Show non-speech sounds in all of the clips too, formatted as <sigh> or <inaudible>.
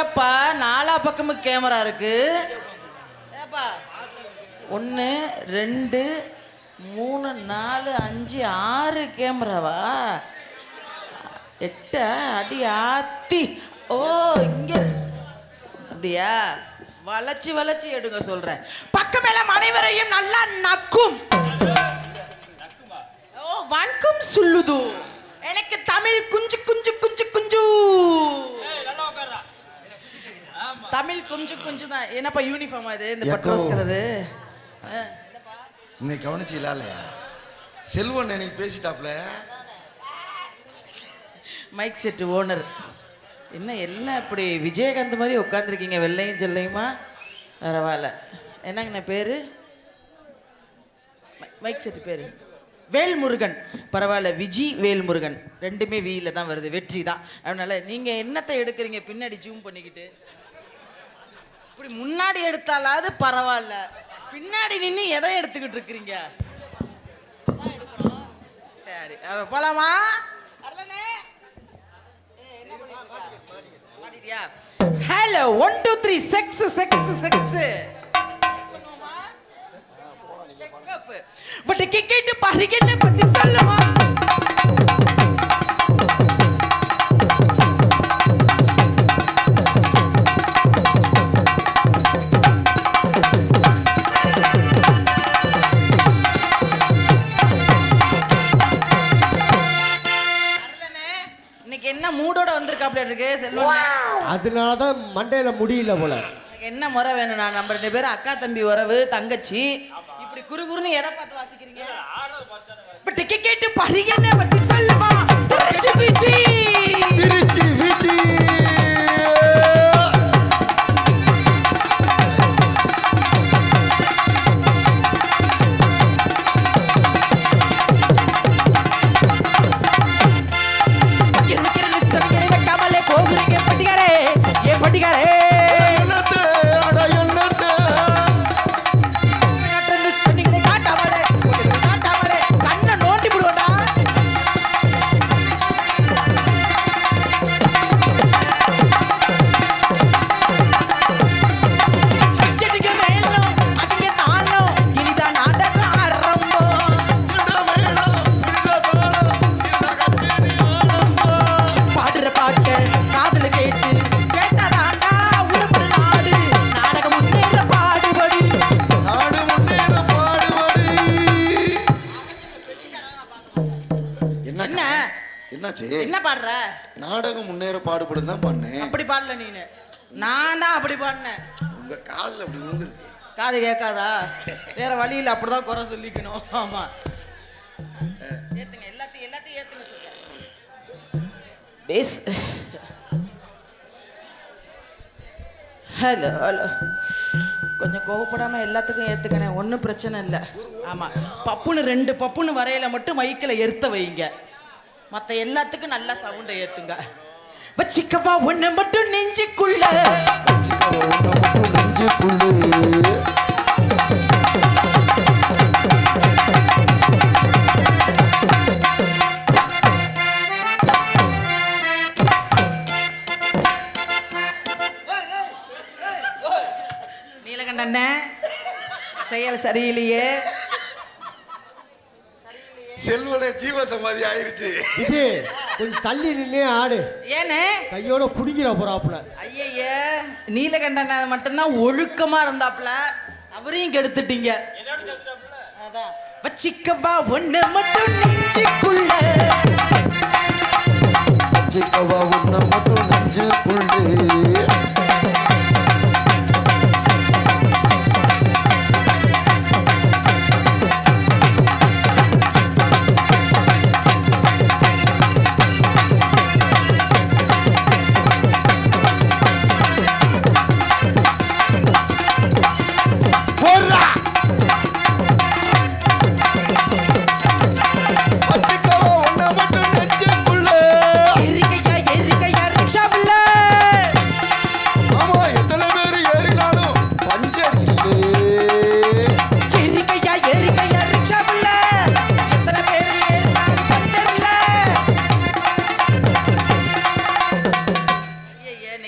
என்னப்பா நாலா பக்கமும் கேமரா இருக்கு? ஏப்பா ஒன்று ரெண்டு மூணு நாலு அஞ்சு ஆறு கேமராவா? எட்ட அடி ஆத்தி. ஓ இங்க. அப்படியா? வளைச்சு வளைச்சு எடுங்க சொல்றேன். பக்கமேல அனைவரையும் நல்லா நக்கும். ஓ வணக்கம் சொல்லுது. எனக்கு தமிழ் குஞ்சு குஞ்சு குஞ்சு குஞ்சு தமிழ் குஞ்சு குஞ்சு தான். என்னப்பா யூனிஃபார்ம் அது? இந்த. பட்ரோஸ் கலரு இன்னைக்கு கவனிச்சீங்களா இல்லையா? செல்வன் இன்னைக்கு பேசிட்டாப்ல மைக் செட்டு ஓனர் என்ன எல்லாம் இப்படி விஜயகாந்த் மாதிரி உட்காந்துருக்கீங்க வெள்ளையும் செல்லையுமா? பரவாயில்ல. என்னங்கண்ணா பேர்? மைக் செட்டு பேர். வேல்முருகன். பரவாயில்ல விஜி வேல்முருகன். ரெண்டுமே வீல தான் வருது வெற்றி தான். அதனால நீங்கள் என்னத்தை எடுக்கிறீங்க பின்னாடி ஜூம் பண்ணிக்கிட்டு? இப்படி முன்னாடி எடுத்தாலாவது பரவாயில்ல. பின்னாடி நின்று எதை எடுத்துக்கிட்டு இருக்கிறீங்க? சரி போலாமா? Hello one two three six six six but கிக்கெட் பறிக்கன்னு பத்தி சொல்லுமா? என்ன மூடோட வந்திருக்காப்ல இருக்கு? செல்வம் அதனால தான் மண்டையில் முடியல போல. என்ன முறை வேணும்? நான் நம்ம ரெண்டு பேரும் அக்கா தம்பி உறவு தங்கச்சி. இப்படி குறு குறுன்னு எதை பார்த்து வாசிக்கிறீங்க? கேட்டு பரிகன பத்தி சொல்லுமா என்னாச்சு? என்ன பாடுற? நாடகம் முன்னேற பாடுபடும் தான் பண்ணேன். அப்படி பாடல நீனு. நான் தான் அப்படி பாடினேன். உங்க காதுல அப்படி விழுந்துருக்கு. காது கேட்காதா? வேற வழியில் அப்படிதான் குறை சொல்லிக்கணும். ஆமா. ஏத்துங்க எல்லாத்தையும் எல்லாத்தையும் ஏத்துங்க சொல்றேன். பேஸ். ஹலோ ஹலோ கொஞ்சம் கோவப்படாம எல்லாத்துக்கும் ஏத்துக்கணே ஒன்றும் பிரச்சனை இல்லை. ஆமா. பப்புன்னு ரெண்டு பப்புன்னு வரையில மட்டும் மைக்கில் எர்த்த வைங்க. மற்ற எல்லாத்துக்கும் நல்லா சவுண்டை ஏத்துங்க. வச்சிக்கவா ஒன்று மட்டும் நெஞ்சுக்குள்ள. செல்வனே ஜீவ சமாதி ஆயிருச்சு. இது கொஞ்சம் தள்ளி நின்னே ஆடு. ஏனே? கையோட புடிங்கிற போறாப்புல. ஐயய்ய நீலகண்டன மட்டும்தான் ஒழுக்கமா இருந்தாப்ல அவரையும் கெடுத்துட்டீங்க. அதான். வச்சிக்கவா ஒண்ணு மட்டும் நெஞ்சுக்குள்ள. சிக்கவா உன்னை மட்டும் நெஞ்சுக்குள்ளே.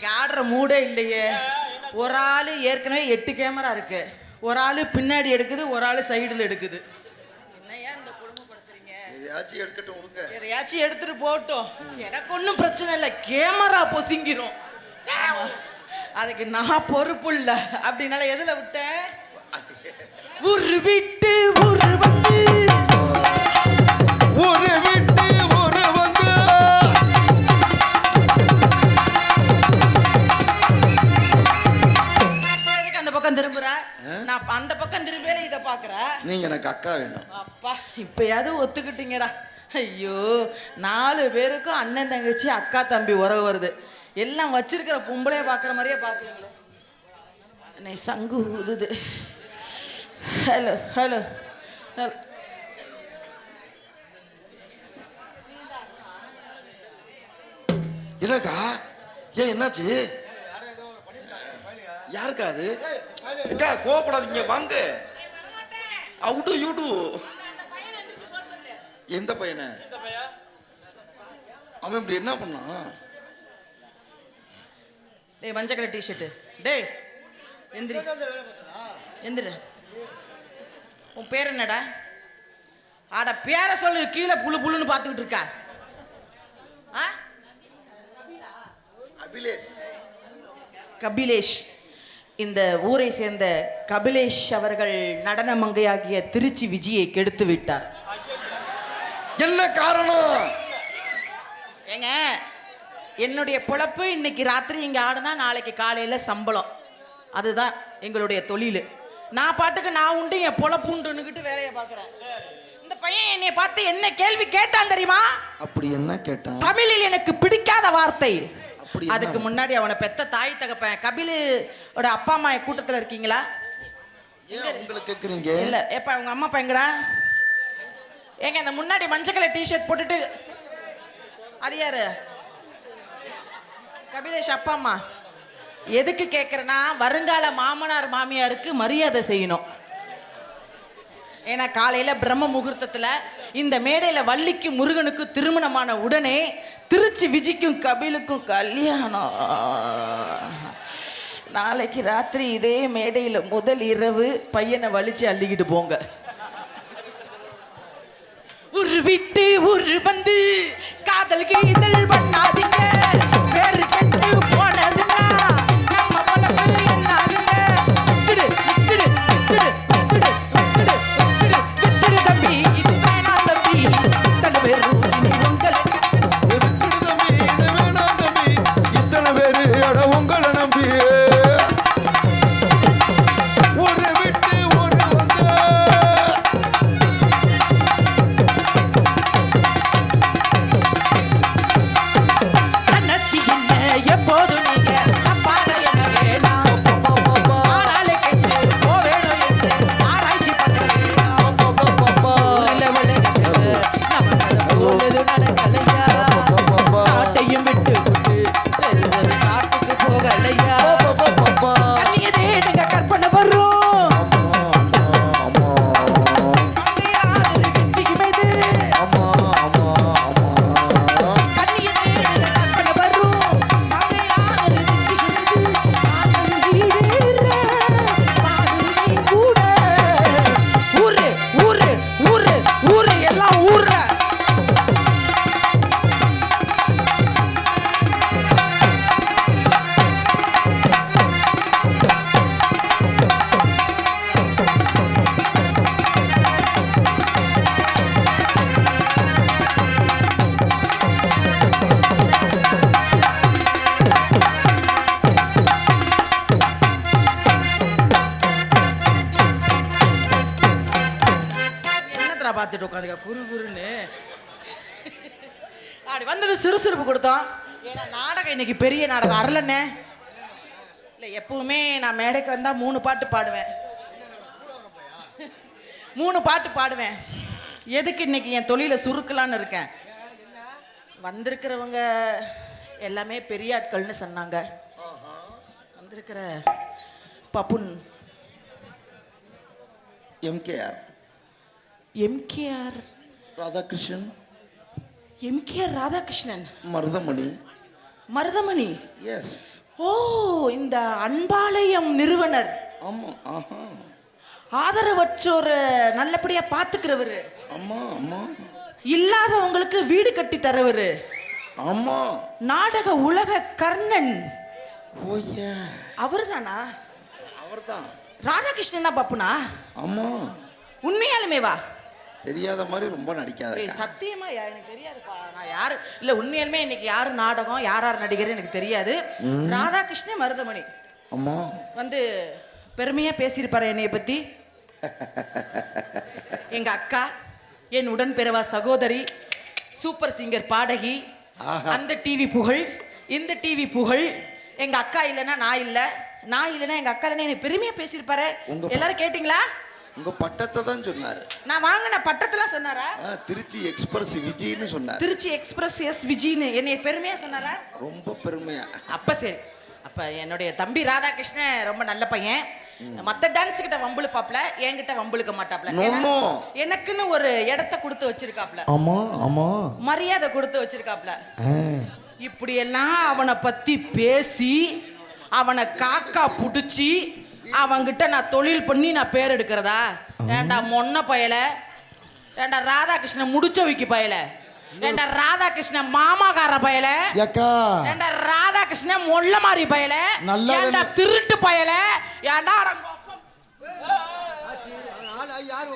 இன்னைக்கு ஆடுற மூடே இல்லையே. ஒரு ஆள் ஏற்கனவே எட்டு கேமரா இருக்கு. ஒரு ஆள் பின்னாடி எடுக்குது ஒரு ஆள் சைடில் எடுக்குது. என்னையா இந்த குடும்பப்படுத்துறீங்க எதையாச்சும் எடுக்கட்டும் எதையாச்சும் எடுத்துட்டு போட்டோம் எனக்கு ஒன்றும் பிரச்சனை இல்லை. கேமரா பொசிங்கிரும். அதுக்கு நான் பொறுப்பு இல்லை. அப்படின்னால எதில் விட்டேன் ஒரு விட்டு நீங்க எனக்கு அக்கா வேணும். அப்பா இப்பயாவது ஒத்துக்கிட்டீங்கடா. ஐயோ நாலு பேருக்கும் அண்ணன் தங்கச்சி அக்கா தம்பி உறவு வருது. எல்லாம் வச்சிருக்கிற பொம்பளைய பார்க்குற மாதிரியே பார்க்குறீங்களே. என்னை சங்கு ஊதுது. ஹலோ ஹலோ ஹலோ என்னக்கா? ஏன் என்னாச்சு? யாருக்கா அது? அக்கா கோவப்படாதீங்க வாங்க. அவுட்டு யூடு எந்த பையனை? அவன் இப்படி என்ன பண்ணான் டேய் மஞ்சள் கலர் டிஷர்ட்டு டேய் எந்திரி. எந்திரி. உன் பேர் என்னடா? ஆட பேரை சொல்லு கீழே புழு புழுன்னு பார்த்துக்கிட்டு இருக்கா? ஆ? அபிலேஷ். கபிலேஷ். இந்த ஊரை சேர்ந்த கபிலேஷ் அவர்கள் நடன மங்கையாகிய திருச்சி விஜயை கெடுத்து விட்டார். என்ன காரணம்? ஏங்க என்னுடைய பொழப்பு இன்னைக்கு ராத்திரி இங்கே ஆடுனா நாளைக்கு காலையில் சம்பளம். அதுதான் எங்களுடைய தொழில். நான் பாட்டுக்கு நான் உண்டு என் பொழப்பு உண்டுன்னுக்கிட்டு வேலையை பார்க்குறேன். இந்த பையன் என்னை பார்த்து என்ன கேள்வி கேட்டான் தெரியுமா? அப்படி என்ன கேட்டான்? தமிழில் எனக்கு பிடிக்காத வார்த்தை. அதுக்கு முன்னாடி அவனை பெத்த தாய் தகப்பன் கபிலோட அப்பா அம்மா கூட்டத்தில் இருக்கீங்களா? கேக்குறீங்க? இல்ல ஏப்பா உங்க அம்மா பையங்கடா ஏங்க இந்த முன்னாடி மஞ்சள் கலர் டிஷர்ட் போட்டுட்டு அது யாரு? கபிலேஷ் அப்பா அம்மா. எதுக்கு கேட்குறேன்னா வருங்கால மாமனார் மாமியாருக்கு மரியாதை செய்யணும். ஏன்னா காலையில பிரம்ம முகூர்த்தத்துல இந்த மேடையில வள்ளிக்கும் முருகனுக்கு திருமணமான உடனே திருச்சி விஜிக்கும் கபிலுக்கும் கல்யாணம். நாளைக்கு ராத்திரி இதே மேடையில முதல் இரவு பையனை வலிச்சு அள்ளிக்கிட்டு போங்க. ஒரு விட்டு ஒரு வந்து காதல் கீதல் பண்ணாதீங்க. உட்காந்துக்க குரு குருன்னு அப்படி வந்தது சுறுசுறுப்பு கொடுத்தோம். ஏன்னா நாடகம் இன்னைக்கு பெரிய நாடகம். அரலண்ணே இல்லை எப்பவுமே நான் மேடைக்கு வந்தால் மூணு பாட்டு பாடுவேன். மூணு பாட்டு பாடுவேன். எதுக்கு இன்னைக்கு என் தொழிலை சுருக்கலான்னு இருக்கேன்? வந்திருக்கிறவங்க எல்லாமே பெரிய ஆட்கள்னு சொன்னாங்க. வந்திருக்கிற buffoon. MKR MKR Radhakrishnan. MKR Radhakrishnan. Maruthamani. Maruthamani? Yes oh இந்த அன்பாலயம் நிறுவனர். ஆமா ஆஹா. ஆதரவற்றோர் நல்லபடியா பாத்துக்கிறவரு ஆமா ஆமா. இல்லாதவங்களுக்கு வீடு கட்டி தரவரு. ஆமா. நாடக உலக கர்ணன். ஓய்யா அவர்தானா? அவர்தான். ராதாகிருஷ்ணனா பாப்புனா? ஆமா. உண்மையாலுமே வா தெரியாத மாதிரி ரொம்ப நடிக்காத சத்தியமா எனக்கு தெரியாதுப்பா. நான் யாரு? இல்ல உண்மையாலுமே இன்னைக்கு யாரு நாடகம் யார் யார் நடிகர் எனக்கு தெரியாது. ராதாகிருஷ்ணன் மருதமணி. ஆமா வந்து பெருமையா பேசியிருப்பாரு என்னைய பத்தி. <laughs> எங்க அக்கா என் உடன்பிறவா சகோதரி சூப்பர் சிங்கர் பாடகி. அந்த டிவி புகழ் இந்த டிவி புகழ். எங்க அக்கா இல்லைன்னா நான் இல்ல. நான் இல்லைன்னா எங்க அக்கா இல்லைன்னா என்னை பெருமையா பேசியிருப்பாரு. எல்லாரும் கேட்டிங்களா? உங்க பட்டத்தை தான் சொன்னாரு. நான் வாங்கின பட்டத்தெல்லாம் சொன்னாரா? திருச்சி எக்ஸ்பிரஸ் விஜய்னு சொன்னார். திருச்சி எக்ஸ்பிரஸ் எஸ் விஜின்னு. என்னை பெருமையா சொன்னாரா? ரொம்ப பெருமையா. அப்ப சரி. அப்ப என்னுடைய தம்பி ராதாகிருஷ்ணன் ரொம்ப நல்ல பையன். மத்த டான்ஸ் கிட்ட வம்புழுப்பாப்ல என்கிட்ட வம்புழுக்க மாட்டாப்ல. எனக்குன்னு ஒரு இடத்த கொடுத்து வச்சிருக்காப்ல. ஆமா ஆமா. மரியாதை கொடுத்து வச்சிருக்காப்ல. இப்படி எல்லாம் அவனை பத்தி பேசி அவனை காக்கா புடிச்சு அவன்கிட்ட நான் தொழில் பண்ணி நான் பேர் எடுக்கிறதா ஏண்டா மொன்ன பயல ஏண்டா ராதாகிருஷ்ணன் முடிச்சவிக்கு பயல ஏண்டா ராதாகிருஷ்ணன் மாமாக்கார பயல ஏண்டா ராதாகிருஷ்ணன் மொல்ல மாதிரி பயல ஏண்டா. திருட்டு பயல ஏண்டா. யாரு